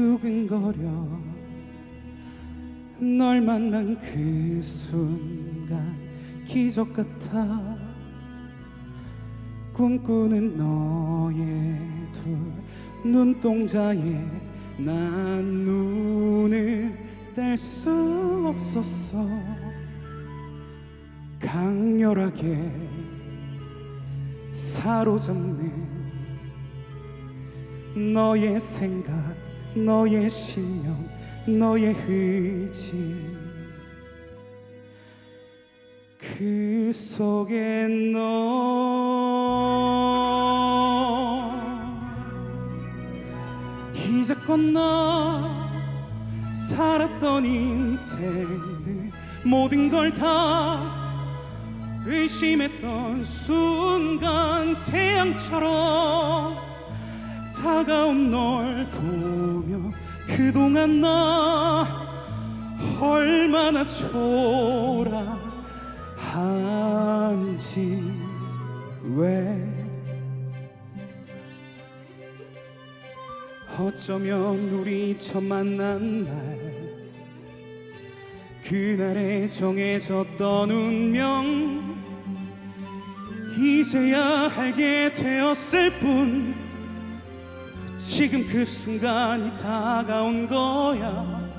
두근거려. 널 만난 그 순간 기적 같아. 꿈꾸는 너의 두 눈동자에 난 눈을 뗄 수 없었어. 강렬하게 사로잡는 너의 생각, 너의 신념, 너의 의지. 그 속에 너 이제껏 나 살았던 인생들 모든 걸 다 의심했던 순간 태양처럼 다가온 널 보며 그동안 나 얼마나 초라한지 왜 어쩌면 우리 처음 만난 날 그날에 정해졌던 운명 이제야 알게 되었을 뿐 지금 그 순간이 다가온 거야.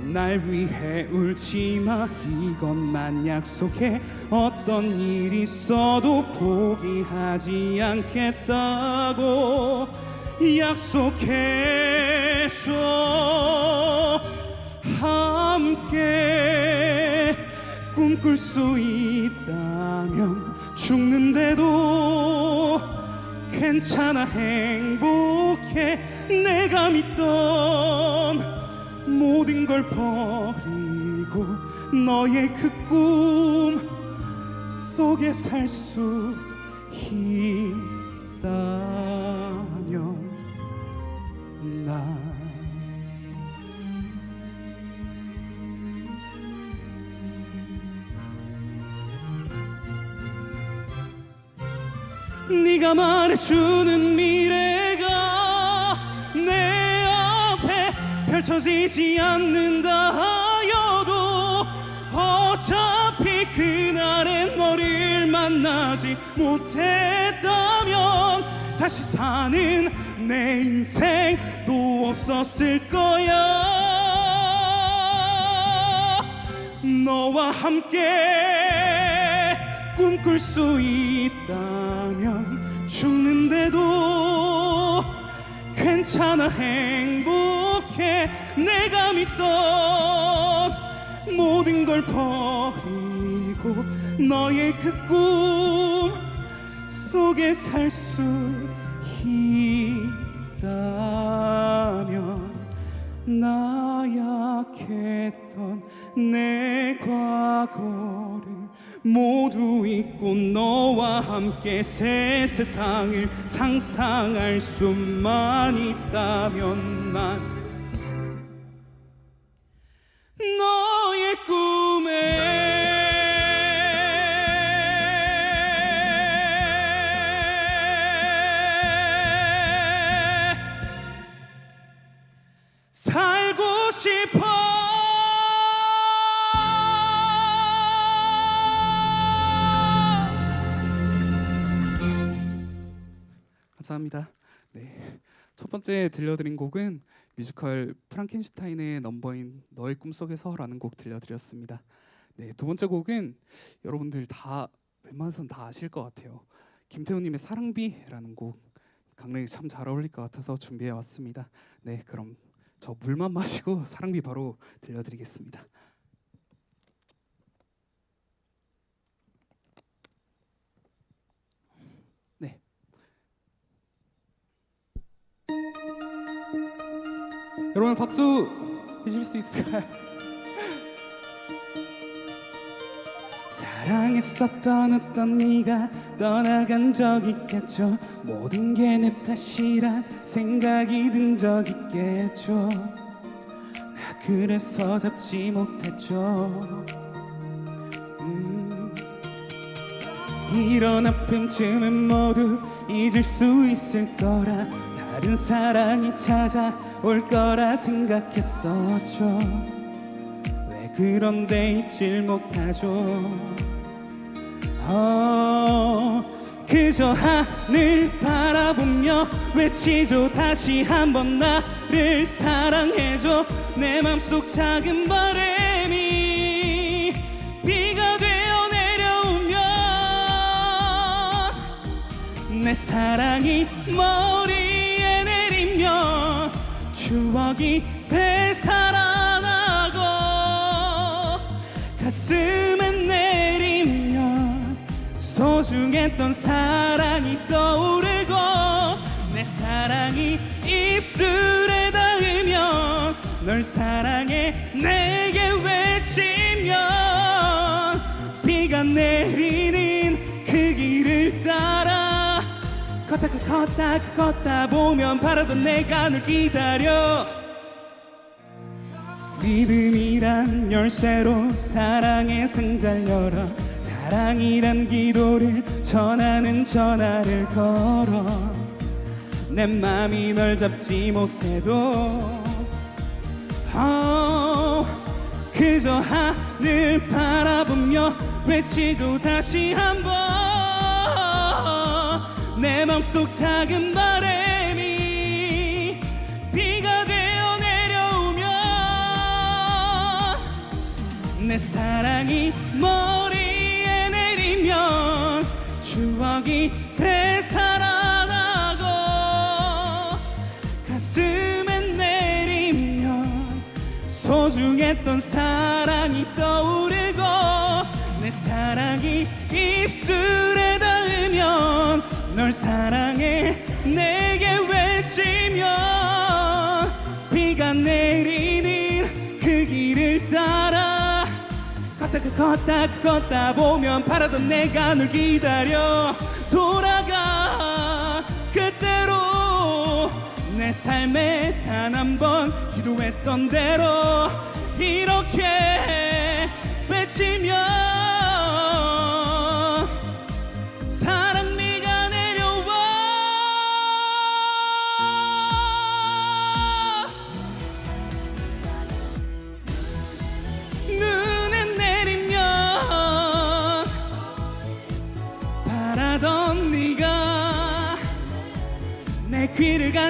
날 위해 울지마. 이것만 약속해. 어떤 일이 있어도 포기하지 않겠다고 약속해줘. 함께 꿈꿀 수 있다면 죽는데도 괜찮아 행복해. 내가 믿던 모든 걸 버리고 너의 그 꿈 속에 살 수 있 네가 말해주는 미래가 내 앞에 펼쳐지지 않는다 하여도 어차피 그날의 너를 만나지 못했다면 다시 사는 내 인생도 없었을 거야. 너와 함께 꿈꿀 수 있다면 죽는데도 괜찮아 행복해. 내가 믿던 모든 걸 버리고 너의 그 꿈 속에 살 수 있다면 나 약했던 내 과거를 모두 잊고 너와 함께 새 세상을 상상할 수만 있다면 난 감사합니다. 네. 첫 번째 들려드린 곡은 뮤지컬 프랑켄슈타인의 넘버인 너의 꿈속에서라는 곡 들려드렸습니다. 네, 두 번째 곡은 여러분들 다 웬만해선 다 아실 것 같아요. 김태우님의 사랑비라는 곡 강릉에 참잘 어울릴 것 같아서 준비해 왔습니다. 네, 그럼 저 물만 마시고 사랑비 바로 들려드리겠습니다. 여러분 박수 해줄 수 있을까요? 사랑했었던 어떤 네가 떠나간 적 있겠죠 모든 게 내 탓이란 생각이 든 적 있겠죠 나 그래서 잡지 못했죠 음. 이런 아픔쯤은 모두 잊을 수 있을 거라 다른 사랑이 찾아올 거라 생각했었죠. 왜 그런데 잊질 못하죠? 어, 그저 하늘 바라보며 외치죠. 다시 한번 나를 사랑해줘. 내 맘속 작은 바람이 비가 되어 내려오면 내 사랑이 내리면 추억이 되살아나고 가슴에 내리면 소중했던 사랑이 떠오르고 내 사랑이 입술에 닿으면 널 사랑해 내게 걷다 그 걷다 그 걷다 보면 바라던 내가 널 기다려. 믿음이란 열쇠로 사랑의 상자를 열어. 사랑이란 기도를 전하는 전화를 걸어. 내 맘이 널 잡지 못해도 어, 그저 하늘 바라보며 외치죠. 다시 한번 내 맘속 작은 바람이 비가 되어 내려오면 내 사랑이 머리에 내리면 추억이 되살아나고 가슴에 내리면 소중했던 사랑이 떠오르고 내 사랑이 입술에 닿으면 널 사랑해 내게 외치면 비가 내리는 그 길을 따라. 걷다 그 걷다 그 걷다 보면 바라던 내가 널 기다려 돌아가. 그때로 내 삶에 단 한 번 기도했던 대로 이렇게 외치면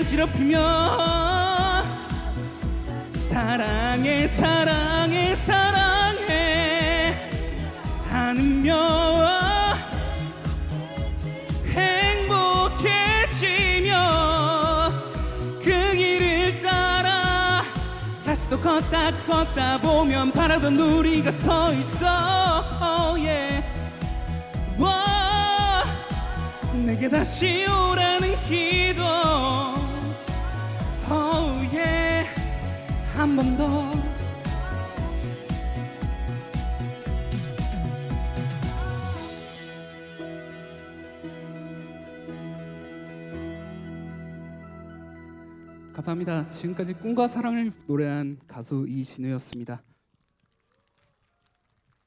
간지럽히며 사랑해 사랑해 사랑해. 하느며 행복해지며 그 길을 따라 다시 또 걷다 걷다 보면 바라던 우리가 서 있어. Oh yeah. 와, 내게 다시 오라는 기 한 번 더 감사합니다. 지금까지 꿈과 사랑을 노래한 가수 이진우였습니다.